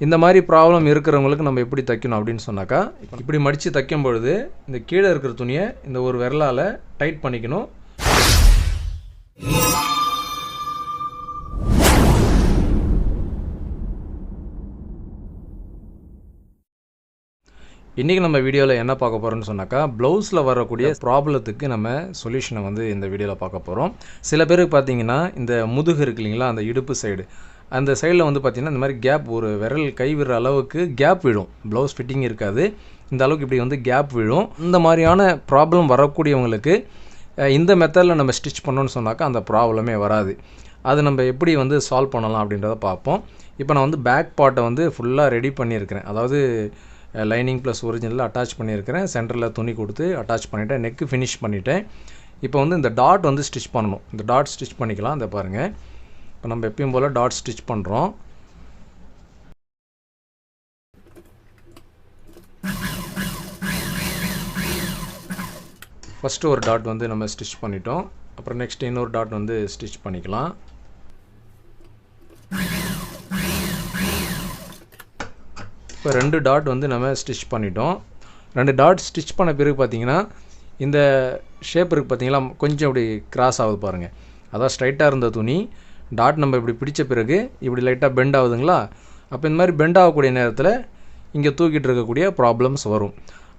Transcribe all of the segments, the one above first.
இந்த மாதிரி ப்ராப்ளம் இருக்கிறவங்களுக்கு நம்ம எப்படி தைக்கணும் அப்படின்னு சொன்னாக்கா இப்படி மடித்து தைக்கும் பொழுது இந்த கீழே இருக்கிற துணியை இந்த ஒரு விரலால் டைட் பண்ணிக்கணும். இன்றைக்கி நம்ம வீடியோவில் என்ன பார்க்க போகிறோம்னு சொன்னாக்கா ப்ளவுஸில் வரக்கூடிய ப்ராப்ளத்துக்கு நம்ம சொல்யூஷனை வந்து இந்த வீடியோவில் பார்க்க போகிறோம் சில பேருக்கு பார்த்தீங்கன்னா இந்த முதுகு இருக்கு இல்லைங்களா அந்த இடுப்பு சைடு அந்த சைடில் வந்து பார்த்திங்கன்னா இந்த மாதிரி கேப் ஒரு விரல் கை விடுற அளவுக்கு கேப் விழும். ப்ளவுஸ் ஃபிட்டிங் இருக்காது. இந்த அளவுக்கு இப்படி வந்து கேப் விழும். இந்த மாதிரியான ப்ராப்ளம் வரக்கூடியவங்களுக்கு இந்த மெத்தடில் நம்ம ஸ்டிச் பண்ணோன்னு சொன்னாக்கா அந்த ப்ராப்ளமே வராது. அது நம்ம எப்படி வந்து சால்வ் பண்ணலாம் அப்படின்றத பார்ப்போம். இப்போ நான் வந்து பேக் பாட்டை வந்து ஃபுல்லாக ரெடி பண்ணியிருக்கிறேன். அதாவது லைனிங் ப்ளஸ் ஒரிஜினலில் அட்டாச் பண்ணியிருக்கிறேன். சென்டரில் துணி கொடுத்து அட்டாச் பண்ணிவிட்டேன் நெக்கு ஃபினிஷ் பண்ணிட்டேன். இப்போ வந்து இந்த டாட் வந்து ஸ்டிச் பண்ணணும். இந்த டாட் ஸ்டிச் பண்ணிக்கலாம். இந்த பாருங்கள் இப்போ நம்ம எப்பயும் போல் டாட் ஸ்டிச் பண்ணுறோம் ஃபஸ்ட்டு ஒரு டாட் வந்து நம்ம ஸ்டிச் பண்ணிட்டோம். அப்புறம் நெக்ஸ்ட் இன்னொரு டாட் வந்து ஸ்டிச் பண்ணிக்கலாம். இப்போ ரெண்டு டாட் வந்து நம்ம ஸ்டிச் பண்ணிட்டோம். ரெண்டு டாட் ஸ்டிச் பண்ண பிறகு பார்த்தீங்கன்னா இந்த ஷேப் இருக்குது பார்த்தீங்களா கொஞ்சம் அப்படி கிராஸ் ஆகுது பாருங்கள் அதான் ஸ்ட்ரைட்டாக இருந்த துணி. டாட் நம்ம இப்படி பிடிச்ச பிறகு இப்படி லைட்டாக பெண்ட் ஆகுதுங்களா? அப்போ இந்த மாதிரி பெண்ட் ஆகக்கூடிய நேரத்தில் இங்கே தூக்கிட்டு இருக்கக்கூடிய ப்ராப்ளம்ஸ் வரும்.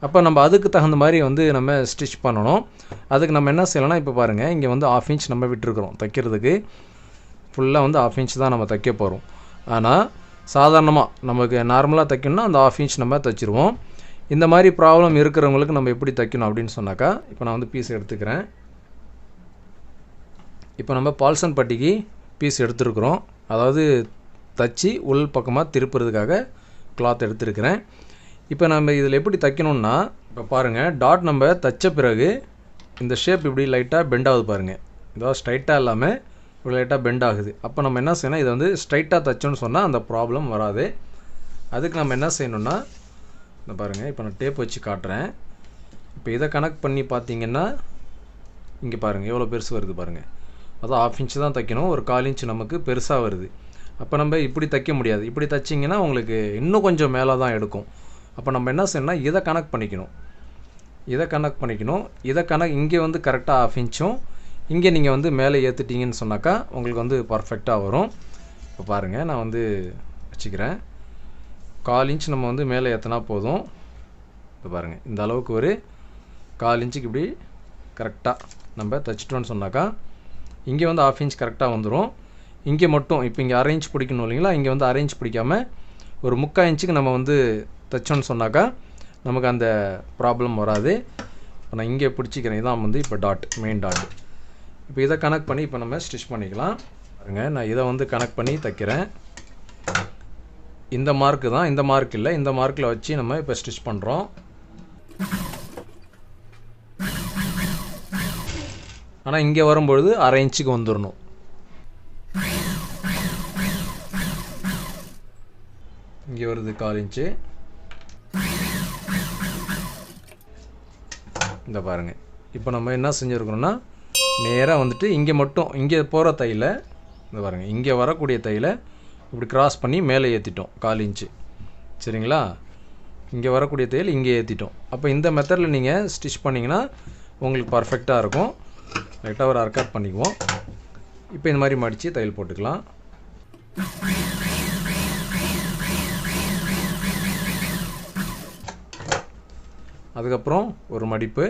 அப்போ நம்ம அதுக்கு தகுந்த மாதிரி வந்து நம்ம ஸ்டிச் பண்ணணும். அதுக்கு நம்ம என்ன செய்யலாம்னா இப்போ பாருங்கள் இங்கே வந்து ஆஃப் இன்ச் நம்ம விட்டுருக்குறோம் தைக்கிறதுக்கு. ஃபுல்லாக வந்து ஆஃப் இன்ச் தான் நம்ம தைக்க போகிறோம் ஆனால் சாதாரணமாக நமக்கு நார்மலாக தைக்கணும்னா அந்த ஆஃப் இன்ச் நம்ம தைச்சிருவோம். இந்த மாதிரி ப்ராப்ளம் இருக்கிறவங்களுக்கு நம்ம எப்படி தைக்கணும் அப்படின்னு சொன்னாக்கா இப்போ நான் வந்து பீஸ் எடுத்துக்கிறேன். இப்போ நம்ம பால்சன் பட்டிக்கு பீஸ் எடுத்துருக்குறோம். அதாவது தச்சு உள் பக்கமாக திருப்புறதுக்காக கிளாத் எடுத்துருக்கிறேன். இப்போ நம்ம இதில் எப்படி தைக்கணும்னா இப்போ பாருங்கள் டாட் நம்ம தைச்ச பிறகு இந்த ஷேப் இப்படி லைட்டாக பெண்ட் ஆகுது பாருங்கள் இதோ ஸ்ட்ரைட்டாக இல்லாமல் இப்படி லைட்டாக பெண்ட் ஆகுது. அப்போ நம்ம என்ன செய்யணும் இதை வந்து ஸ்ட்ரைட்டாக தைச்சோன்னு சொன்னால் அந்த ப்ராப்ளம் வராது. அதுக்கு நம்ம என்ன செய்யணும்னா இந்த பாருங்கள் இப்போ நான் டேப் வச்சு காட்டுறேன். இப்போ இதை கனெக்ட் பண்ணி பார்த்தீங்கன்னா இங்கே பாருங்கள் எவ்வளோ பெருசு வருது பாருங்கள் அதான் ஆஃப் இன்ச்சு தான் தைக்கணும். ஒரு கால் இன்ச் நமக்கு பெருசாக வருது. அப்போ நம்ம இப்படி தைக்க முடியாது. இப்படி தைச்சிங்கன்னா உங்களுக்கு இன்னும் கொஞ்சம் மேலே தான் எடுக்கும். அப்போ நம்ம என்ன செய்யணும்னா இதை கனெக்ட் பண்ணிக்கணும். இதை கனெக்ட் பண்ணிக்கணும். இதை கனெக்ட் இங்கே வந்து கரெக்டாக ஆஃப் இன்ச்சும் இங்கே நீங்கள் வந்து மேலே ஏற்றுட்டீங்கன்னு சொன்னாக்கா உங்களுக்கு வந்து பர்ஃபெக்டாக வரும். இப்போ பாருங்கள் நான் வந்து வச்சுக்கிறேன். கால் இன்ச் நம்ம வந்து மேலே ஏற்றினா போதும். இப்போ பாருங்கள் இந்த அளவுக்கு ஒரு கால் இன்ச்சுக்கு இப்படி கரெக்டாக நம்ம தைச்சிட்டோன்னு சொன்னாக்கா இங்கே வந்து ஆஃப் இன்ச் கரெக்டாக வந்துடும் இங்கே மட்டும் இப்போ இங்கே அரை இன்ச் பிடிக்கணும் இல்லைங்களா? இங்கே வந்து அரை இன்ச் பிடிக்காம ஒரு முக்கால் இன்ச்சுக்கு நம்ம வந்து தைச்சோன்னு சொன்னாக்கா நமக்கு அந்த ப்ராப்ளம் வராது. இப்போ நான் இங்கே பிடிச்சிக்கிறேன். இதான் வந்து இப்போ டாட் மெயின் டாட் இப்போ இதை கனெக்ட் பண்ணி இப்போ நம்ம ஸ்டிச் பண்ணிக்கலாம். பாருங்க நான் இதை வந்து கனெக்ட் பண்ணி தைக்கிறேன். இந்த மார்க்கு தான் இந்த மார்க் இல்லை. இந்த மார்க்கில் வச்சு நம்ம இப்போ ஸ்டிச் பண்ணுறோம் ஆனால் இங்கே வரும்பொழுது அரை இன்ச்சுக்கு வந்துடணும் இங்கே வருது கால் இன்ச்சு. இந்த பாருங்கள் இப்போ நம்ம என்ன செஞ்சுருக்கணும்னா நேராக வந்துட்டு இங்கே மட்டும் இங்கே போகிற தையில் இந்த பாருங்கள் இங்கே வரக்கூடிய தையில் இப்படி கிராஸ் பண்ணி மேலே ஏற்றிட்டோம் கால் இன்ச்சு. சரிங்களா? இங்கே வரக்கூடிய தையல் இங்கே ஏற்றிட்டோம் அப்போ இந்த மெத்தடில் நீங்கள் ஸ்டிச் பண்ணிங்கன்னா உங்களுக்கு பர்ஃபெக்டாக இருக்கும். லைட்டாக ஒரு அர்க்காட் பண்ணிக்குவோம். இப்போ இந்த மாதிரி மடித்து தையல் போட்டுக்கலாம். அதுக்கப்புறம் ஒரு மடிப்பு.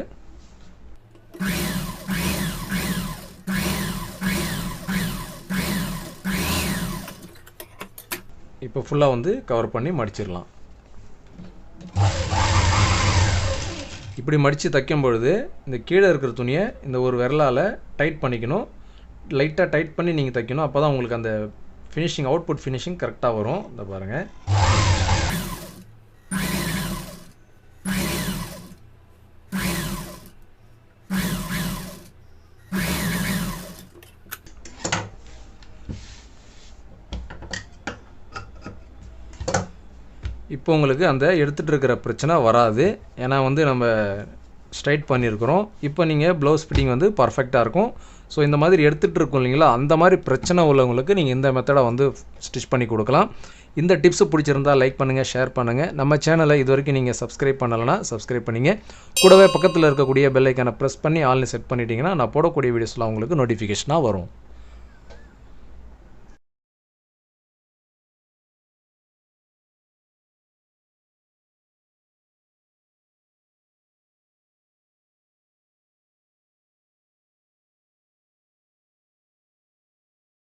இப்போ ஃபுல்லாக வந்து கவர் பண்ணி மடிச்சிடலாம். இப்படி மடித்து தைக்கும் பொழுது இந்த கீழே இருக்கிற துணியை இந்த ஒரு விரலால் டைட் பண்ணிக்கணும். லைட்டாக டைட் பண்ணி நீங்கள் தைக்கணும். அப்போ தான் உங்களுக்கு அந்த ஃபினிஷிங் அவுட்புட் ஃபினிஷிங் கரெக்டாக வரும். இந்த பாருங்கள் இப்போ உங்களுக்கு அந்த எடுத்துகிட்டு இருக்கிற பிரச்சனை வராது. ஏன்னா வந்து நம்ம ஸ்ட்ரைட் பண்ணியிருக்கிறோம். இப்போ நீங்கள் ப்ளவுஸ் ஃபிட்டிங் வந்து பர்ஃபெக்டாக இருக்கும். ஸோ இந்த மாதிரி எடுத்துகிட்டு இருக்கும் இல்லைங்களா? அந்த மாதிரி பிரச்சனை உள்ளவங்களுக்கு நீங்கள் இந்த மெத்தடை வந்து ஸ்டிச் பண்ணி கொடுக்கலாம். இந்த டிப்ஸ் பிடிச்சிருந்தா லைக் பண்ணுங்கள் ஷேர் பண்ணுங்கள் நம்ம சேனலை இது வரைக்கும் நீங்கள் சப்ஸ்கிரைப் பண்ணலைன்னா சப்ஸ்கிரைப் பண்ணிங்க. கூடவே பக்கத்தில் இருக்கக்கூடிய பெல்லைக்கான ப்ரெஸ் பண்ணி ஆல்னு செட் பண்ணிட்டீங்கன்னா நான் போடக்கூடிய வீடியோஸ்லாம் உங்களுக்கு நோட்டிஃபிகேஷனாக வரும்.